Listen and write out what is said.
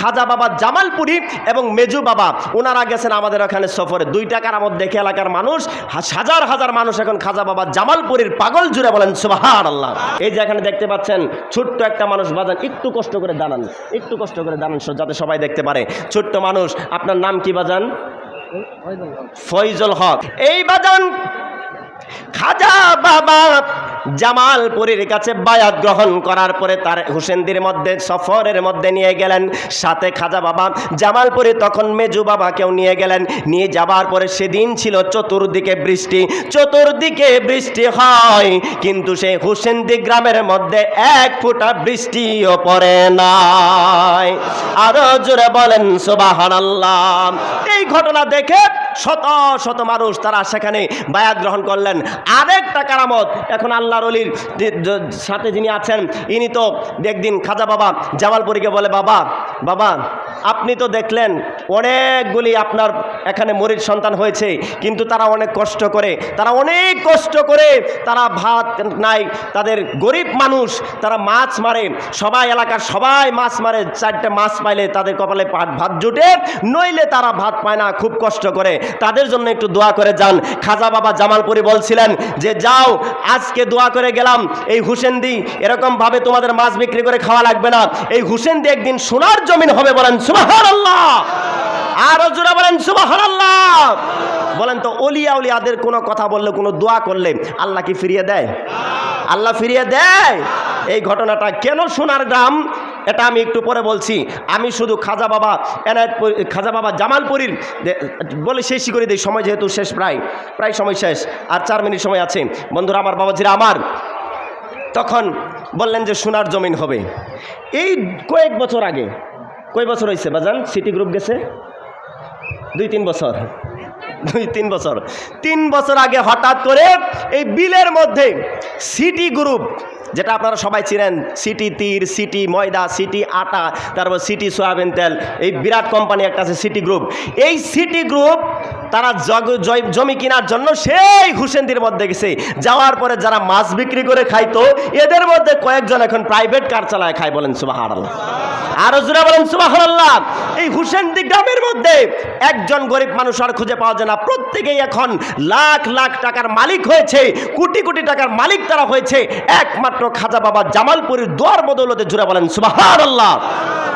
খাজা বাবা জামালপুরি এবং মেজু বাবা। ওনারা গেছেন আমাদের ওখানে সফরে। দুই টাকার কারামত দেখে এলাকার মানুষ হাজার হাজার মানুষ এখন খাজা বাবা জামালপুরীর পাগল জুড়ে বলেন সুবাহান আল্লাহ এই যে এখানে দেখতে পাচ্ছেন ছোট্ট একটা মানুষ বাজান একটু কষ্ট করে দাঁড়ান একটু কষ্ট করে দাঁড়ান যাতে সবাই দেখতে পারে। ছোট্ট মানুষ আপনার নাম কি বাজান? ফয়জল হক। এই বাজান খাজা বাবা জামালপুরীর কাছে বায়াত গ্রহণ করার পরে তার হুসেনদের মধ্যে, সফরের মধ্যে নিয়ে গেলেন। সাথে খাজা বাবা জামালপুরে তখন মেজু বাবাকেও নিয়ে গেলেন। নিয়ে যাবার পরে সেদিন ছিল চতুর্দিকে বৃষ্টি। চতুর্দিকে বৃষ্টি হয়, কিন্তু সেই হুসেনদি গ্রামের মধ্যে এক ফোঁটা বৃষ্টিও পড়ে নাই। আরও জোরে বলেন সুবাহান এই ঘটনা দেখে শত শত মানুষ তারা সেখানে বায়াত গ্রহণ করলেন। আরেকটা কারামত। এখন আল্লাহর অলির সাথে যিনি আছেন, ইনি তো একদিন খাজা বাবা জামালপুরীকে বলে, বাবা বাবা আপনি তো দেখলেন অনেকগুলি আপনার এখানে মরির সন্তান হয়েছে, কিন্তু তারা অনেক কষ্ট করে, তারা অনেক কষ্ট করে তারা ভাত নাই, তাদের গরিব মানুষ, তারা মাছ মারে, সবাই এলাকার সবাই মাছ মারে, চারটে মাছ পাইলে তাদের কপালে পা- ভাত জুটে, নইলে তারা ভাত পায় না, খুব কষ্ট করে। তাদের জন্য একটু দোয়া করে যান। খাজা বাবা জামালপুরি বলছিলেন যে, যাও, আজকে দোয়া করে গেলাম, এই হুসেনদি এরকমভাবে তোমাদের মাছ বিক্রি করে খাওয়া লাগবে না। এই হুসেনদি একদিন সোনার জমিন হবে বলেন সুবাহান আল্লাহ আরও জোরা বলেন সুবাহান আল্লাহ বলেন তো, অলিয়া উলিয়াদের কোনো কথা বললে, কোনো দোয়া করলে আল্লাহ কি ফিরিয়ে দেয়? আল্লাহ ফিরিয়ে দেয়? এই ঘটনাটা কেন সোনার গ্রাম এটা আমি একটু পরে বলছি। আমি শুধু খাজা বাবা, এনায়তপুর, খাজা বাবা জামালপুরীর বলে শেষই করে দিই, সময় যেহেতু শেষ প্রায় প্রায় সময় শেষ, আর চার মিনিট সময় আছে। বন্ধুরা, আমার বাবাজিরা আমার, তখন বললেন যে সোনার জমিন হবে। এই কয়েক বছর আগে কয় বছর হয়েছে বাজান? সিটি গ্রুপ গেছে? দুই, তিন বছর। দুই, তিন বছর। তিন বছর আগে হঠাৎ করে এই বিলের মধ্যে সিটি গ্রুপ যেটা আপনারা সবাই চিনেন সিটি তীর সিটি ময়দা সিটি আটা, তারপর সিটি সয়াবিন তেল, এই বিরাট কোম্পানি একটা আছে সিটি গ্রুপ এই সিটি গ্রুপ তারা জগ জমি কেনার জন্য সেই হুসেনদির মধ্যে গেছে। যাওয়ার পরে যারা মাছ বিক্রি করে খাইতো, এদের মধ্যে কয়েকজন এখন প্রাইভেট কার চালায় খায় বলেন সুবাহ আরও জোরে বলেন, সুবহানাল্লাহ। এই হুসেনদি গ্রামের মধ্যে একজন গরিব মানুষ আর খুঁজে পাওয়া যায় না। প্রত্যেকেই এখন লাখ লাখ টাকার মালিক হয়েছে, কোটি কোটি টাকার মালিক তারা হয়েছে। একমাত্র খাজা বাবা জামালপুরের দোয়ার বদৌলতে জোরা বলেন, সুবহানাল্লাহ। আর